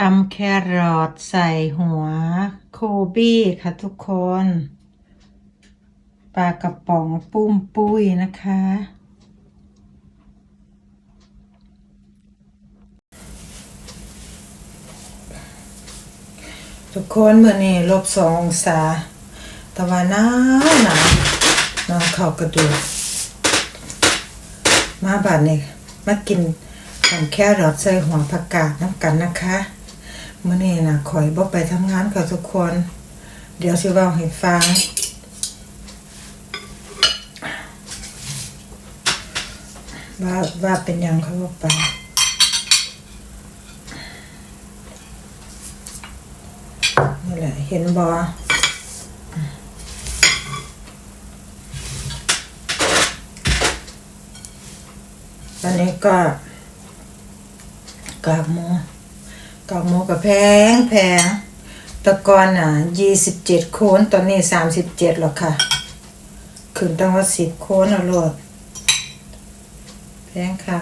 ตำแครอทใส่หัวโคบี้ค่ะทุกคน ปลากระป๋องปุ้มปุ้ยนะคะ ทุกคนเมื่อนี้ลบสององศาต่ว่าหนาวหนาวนาวเข่ากระดูกมาบาดนี้มากินตำแครอทใส่หัวผักกาดน้ำกันนะคะ มื่อนี้นะข่อยบ่ไปทำงานกับทุกคน เดี๋ยวสิว่าให้ฟังว่าว่าเป็นยังเขาบอกไปนี่แหละเห็นบอตอนนี้ก็กากหมู กากหมูกับแพงแพงตะกอนอะยี่สิบเจ็ดโคนตอนนี้สามสิบเจ็ดหรอกค่ะขึ้นตั้งว่าสิบโคนเอาโลดแพงค่ะ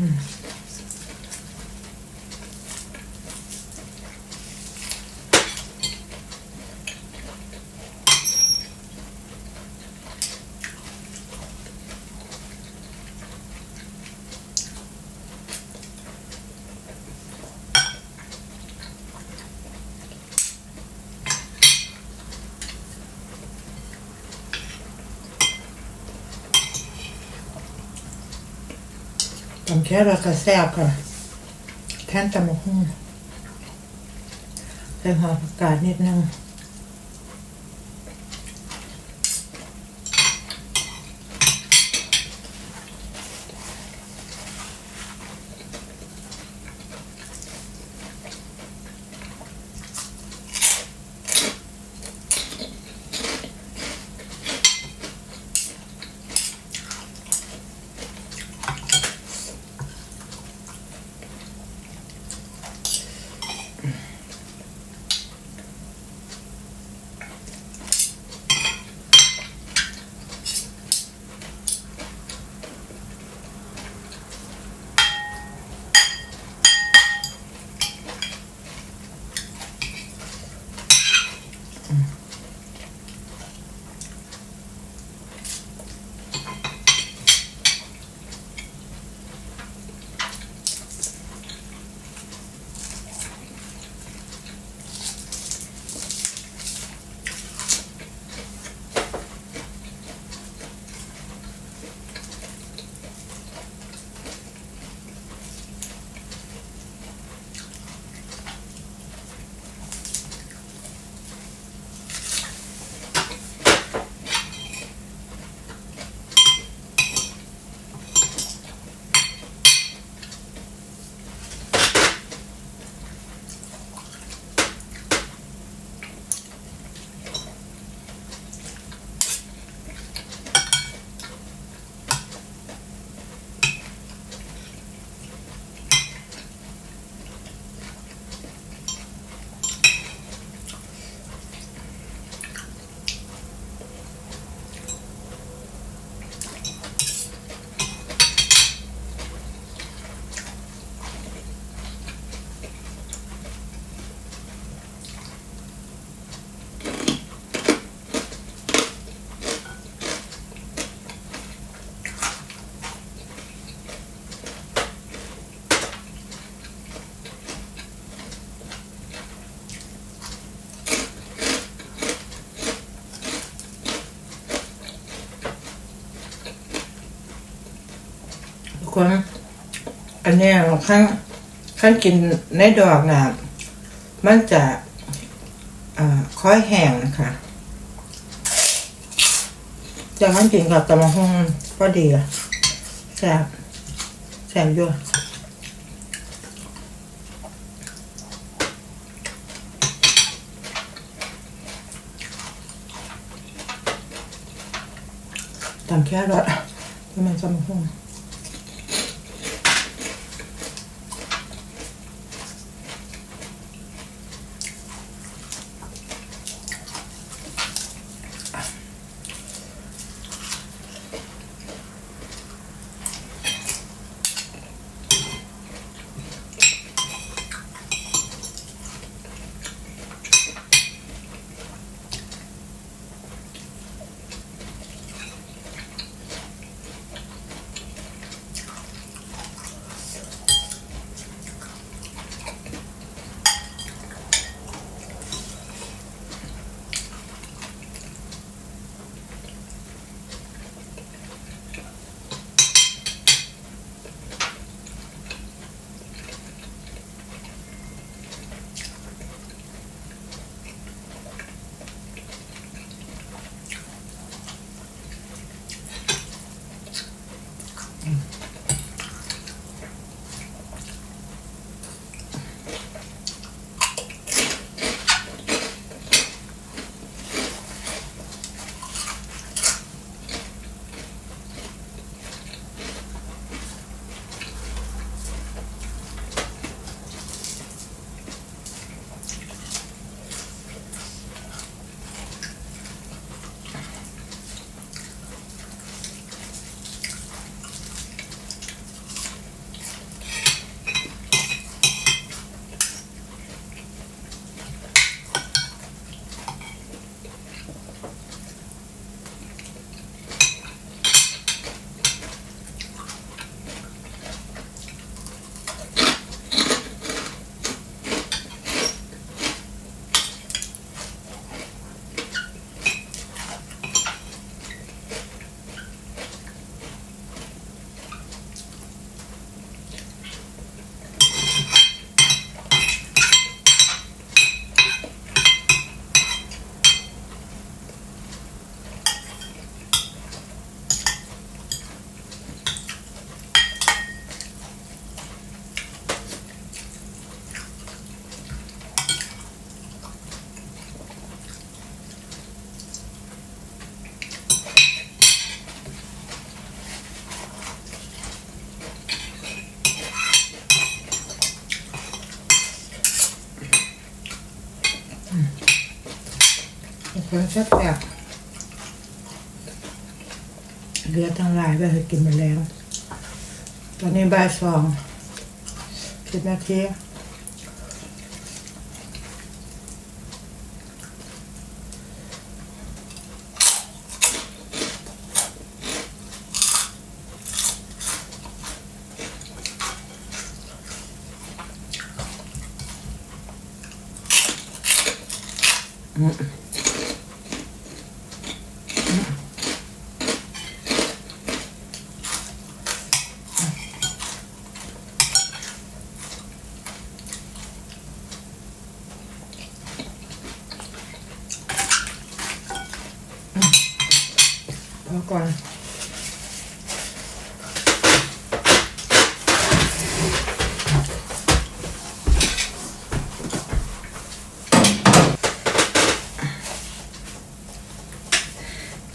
Mm-hmm. ตำแค่เราก็แซ่บค่ะแทนตำมะฮุ่งใส่หอมผักกาดนิดนึง คนอันนี้ยข้างขั้นกินในดอกน่ะมันจะค่อยแห้งนะคะจะขั้นกินกับตะมะฮงก็ดีอะแซ่บแซ่บอยู่ตำแค่รสที่มันตะมะฮง แซ่บๆเรือทั้งหลายไปกินมาแล้ว ตอนนี้บ่ายสองสิบนาที ก่อน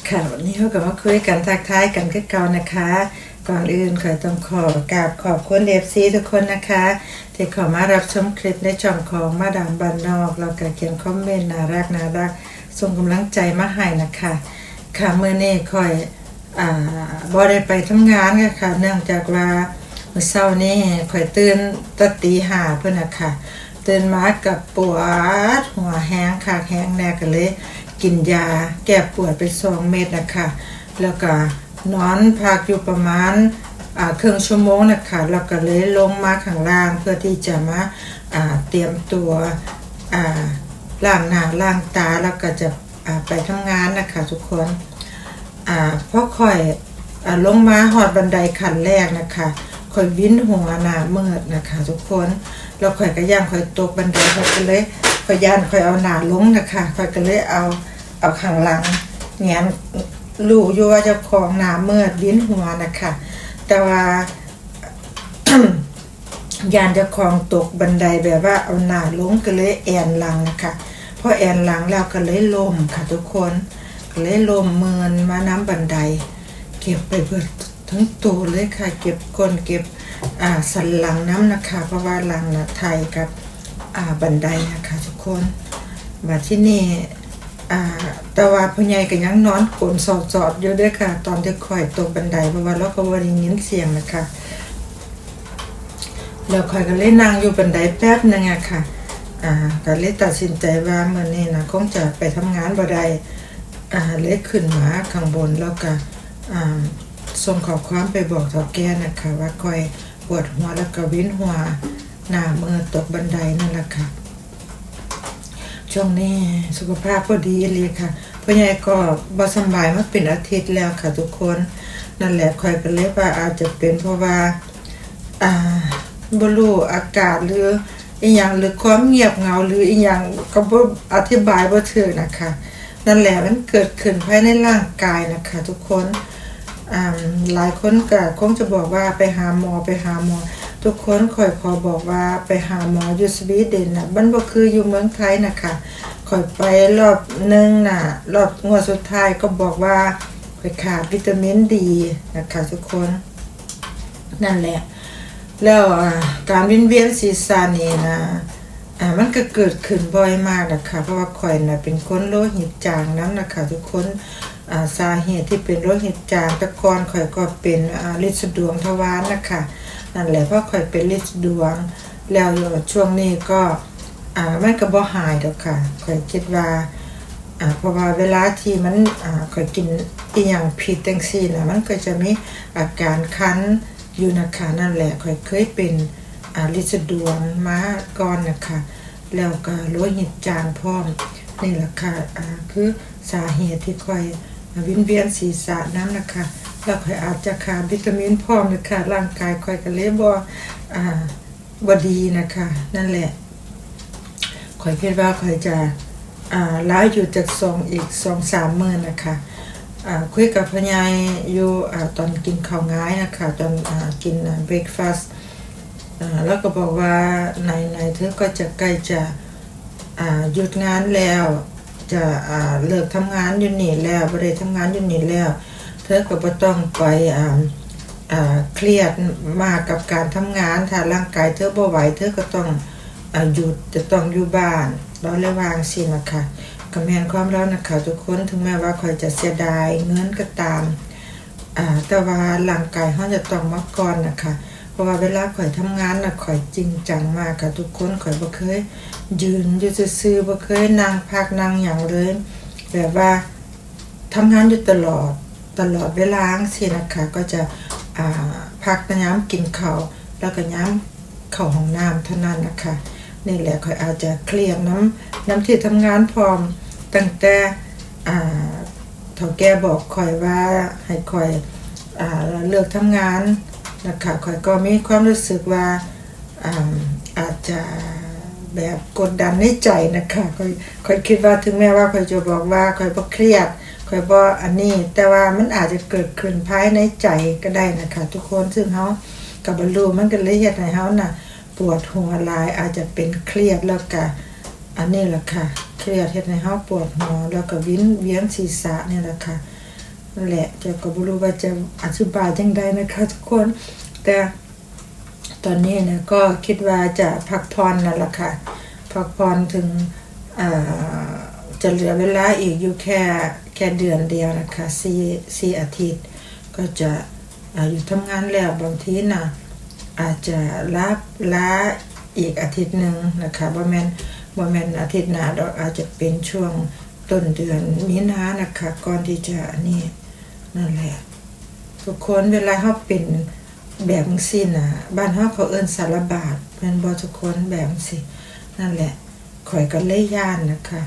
ค่ะวันนี้เราก็มาคุยกันทักทายกันคือเก่านะคะ ก่อนอื่นขอต้องขอกราบขอบคุณเอฟซีทุกคนนะคะที่เข้ามารับชมคลิปในช่องของมาดามบันนอก แล้วก็เขียนคอมเมนต์น่ารักน่ารักส่งกำลังใจมาให้นะคะ ค่ะเมื่อนี้ค่อยอ่าบ่ได้ไปทำงานค่ะค่ะ เนื่องจากว่าเมื่อเช้านี้ค่อยตื่นตะตีห้าเพิ่นน่ะค่ะ ตื่นมากับปวดหัวแห้งค่ะแห้งแน่ก็เลย กินยาแก้ปวดไปสองเม็ดนะคะแล้วก็นอนพักอยู่ประมาณอ่าครึ่งชั่วโมงนะคะแล้วก็เลยลงมาข้างล่างเพื่อที่จะมาอ่าเตรียมตัวอ่าล้างหน้าล้างตาแล้วก็จะ ไปทำงานนะคะทุกคนอ่าพอค่อยอลงมาหอดบันไดขั้นแรกนะคะข่อยวิ้นหัวหน้าเมือดนะคะ ทุกคนแล้วข่อยก็ย่างข่อยตกบันไดข่อยก็เลยข่อยย่านข่อยเอาหน้าลงนะคะข่อยก็เลยเอาเอาข้างหลังแงนรู้อยู่ว่าจ้าของหน้าเมือดวิ้นหัวนะคะ แต่ว่ายานจ้าของตกบันไดแบบว่าเอาหน้าลงก็เลยแอนหลังนะคะ อแอนหลังแล้วก็เลยลมค่ะทุกคนก็เลยลมเมินมาน้ำบันได เก็บไปเบิดทั้งตัวเลยค่ะ เก็บก้นเก็บอ่าสันหลังน้ำนะคะ เพราะว่าหลังนะไทยกับอ่าบันไดนะคะทุกคนมาที่นี่อ่าแต่ว่าพ่อใหญ่ก็ยังนอนกลนสอดสอดๆอยู่ด้วยค่ะ ตอนที่คอยตกบันไดเพราะว่าเราก็บ่ได้ยินเสียงนะคะแล้วคอยก็เลยนั่งอยู่บันไดแป๊บนึงอะค่ะ อ่าก็เลยตัดสินใจว่าเมื่อนี้นะคงจะไปทำงานบ่ได้อ่าเลยขึ้นมาข้างบนแล้วก็อ่าส่งขอความไปบอกเฒ่าแก่นะคะว่าคอยปวดหัวแล้วก็วินหัวหน้ามือตกบันไดนั่นแหละค่ะช่วงนี้สุขภาพก็ดีเลยค่ะพ่อใหญ่ก็บ่สบายมาเป็นอาทิตย์แล้วค่ะทุกคนนั่นแหละคอยก็เลยว่าอาจจะเป็นเพราะว่าอ่าบรูอากาศหรือ อีหยังหรือความเงียบเหงาหรืออีหยังก็บ่อธิบายบ่ถูกนะคะ นั่นแหละมันเกิดขึ้นภายในร่างกายนะคะ ทุกคนหลายคนก็คงจะบอกว่าไปหาหมอไปหาหมอ ทุกคนคอยขอบอกว่าไปหาหมออยู่สวีเดนนะมันบ่คืออยู่เมืองไทยนะคะคอยไปรอบหนึงน่ะรอบงวดสุดท้ายก็บอกว่าคอยขาดวิตามินดีนะคะทุกคน นั่นแหละ แล้วการวินเวียนศีรษะนี่นะอ่ามันก็เกิดขึ้นบ่อยมากนะคะเพราะว่าข่อยน่ะเป็นคนโลหิตจางน้ำนะคะทุกคนอ่าสาเหตุที่เป็นโลหิตจางต่ก่อนข่อยก็เป็นอ่าลินสะดวงทวารนะคะนั่นแหละเพราะข่อยเป็นลินสะดวง แล้วช่วงนี้ก็อ่ามันก็บ่หายดอกค่ะข่อยคิดว่าอ่าเพราะว่าเวลาที่มันอ่าข่อยกินอีหยังผิดจังซี่นะมันก็จะมีอาการคัน อยู่นะคะนั่นแหละข่อยเคยเป็นอาลิสดวงมาก่อนนะคะ แล้วก็โลหิตจางพร้อมนี่แหละค่ะอ่าคือสาเหตุที่ข่อยวินเวียนศีรษะนั้นนะคะ แล้วข่อยอาจจะขาดวิตามินพร้อมนะคะร่างกายข่อยก็เลยบ่อ่าบ่ดีนะคะ นั่นแหละข่อยคิดว่าข่อยจะอ่าลาอยู่จากสองอีกสองสามมื้อนะคะ คุยกับพ่อใหญ่อยู่ตอนกินข้าวง่ายนะคะตอนกินเบรกฟาสต์แล้วก็บอกว่าในในเธอก็จะใกล้จะหยุดงานแล้ว จะเลิกทำงานอยู่นี่แล้วบ่ได้ทำงานอยู่นี่แล้ว เธอก็บ่ต้องไปเครียดมากกับการทำงานถ้าร่างกายเธอบ่ไหวเธอก็ต้องหยุดจะต้องอยู่บ้านเราเลยวางสินะคะ กำแพงความร้อนะคะทุกคนถึงแม้ว่าคอยจะเสียดายเงินก็ตามอ่าแต่ว่าร่างกายเขาจะต้องมาก่อนนะคะ เพราะว่าเวลาข่อยทำงานนะข่อยจริงจังมากค่ะทุกคนข่อยบ่เคย ยืนอยู่ซื่อบ่เคยนั่งพักนั่งอย่างเลยแบบว่าทำงานอยู่ตลอดตลอดเวลาสินะคะก็จะอ่าพักย้ำกินข้าวแล้วก็ย้ำเข้าห้องน้ำเท่านั้นนะคะนี่แหละข่อยอาจจะเคลียร์น้ำน้ำที่ทำงานพร้อม ตั้งแต่อ่าเฒ่าแก่บอกข่อยว่าให้ข่อยอเลิกทำงานนะคะข่อยก็มีความรู้สึกว่าอาอาจจะแบบกดดันในใจนะคะข่อยข่อยคิดว่าถึงแม้ว่าข่อยจะบอกว่าข่อยบ่เครียดข่อยบ่อันนี้ แต่ว่ามันอาจจะเกิดขึ้นภายในใจก็ได้นะคะ ทุกคนซึ่งเฮากับบรรลุมันก็เลยเฮ็ดให้เฮาน่ะปวดหัวลายอาจจะเป็นเครียดแล้วก็ อันนี้แหละค่ะ เครียดเฮ็ดให้เฮาปวดหัวแล้วก็วินเวียนศีรษะนี่แหละค่ะนั่นแหละเจะก็บ่รู้ว่าจะอธิบายจังไดนะคะทุกคน แต่ตอนนี้นะก็คิดว่าจะพักผ่อนนั่นแหละค่ะ พักผ่อนถึงอ่าจะเหลือเวลาอีกอยู่แค่แค่เดือนเดียวนะคะสี่สี่อาทิตย์ ก็จะออยู่ทำงานแล้วบางทีน่ะอาจจะลาลาอีกอาทิตย์หนึ่งนะคะบ่แม่น บ่แม่นอาทิตย์หน้าดอกอาจจะเป็นช่วงต้นเดือนมีนานะคะก่อนที่จะอันนี้นั่นแหละทุกคนเวลาเฮาเป็นแบบจังซี่น่ะ บ้านเฮาเขาเอิ้นสารบาดแม่นบ่ทุกคนแบบจังซี่นั่นแหละข่อยก็เลยย่านนะคะ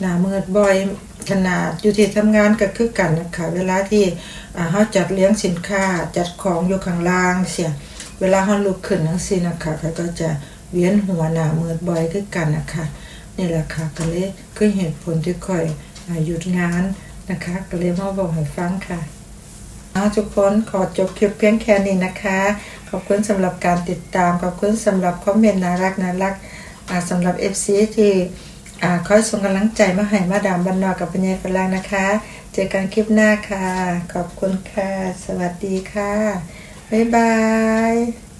หน้ามืดบ่อยขนาดอยู่ที่ทำงานก็คือกันนะคะเวลาที่เฮาจัดเลี้ยงสินค้าจัดของอยู่ข้างล่างเสียเวลาเฮาลุกขึ้นจังซี่นะคะเขาก็จะ เวียนหัวหน้ามืดบ่อยคือกันนะคะนี่แหละค่ะก็เลยคือเหตุผลที่ค่อยหยุดงานนะคะก็เลยมาบอกให้ฟังค่ะเอาทุกคนขอจบคลิปเพียงแค่นี้นะคะ ขอบคุณสำหรับการติดตาม ขอบคุณสำหรับคอมเมนต์น่ารักน่ารักอ่าสำหรับ FC ที่อ่คอยส่งกำลังใจมาให้มาดามบันนอกกับปัญญาฝรั่งนะคะ เจอกันคลิปหน้าค่ะ ขอบคุณค่ะ สวัสดีค่ะ บ๊ายบาย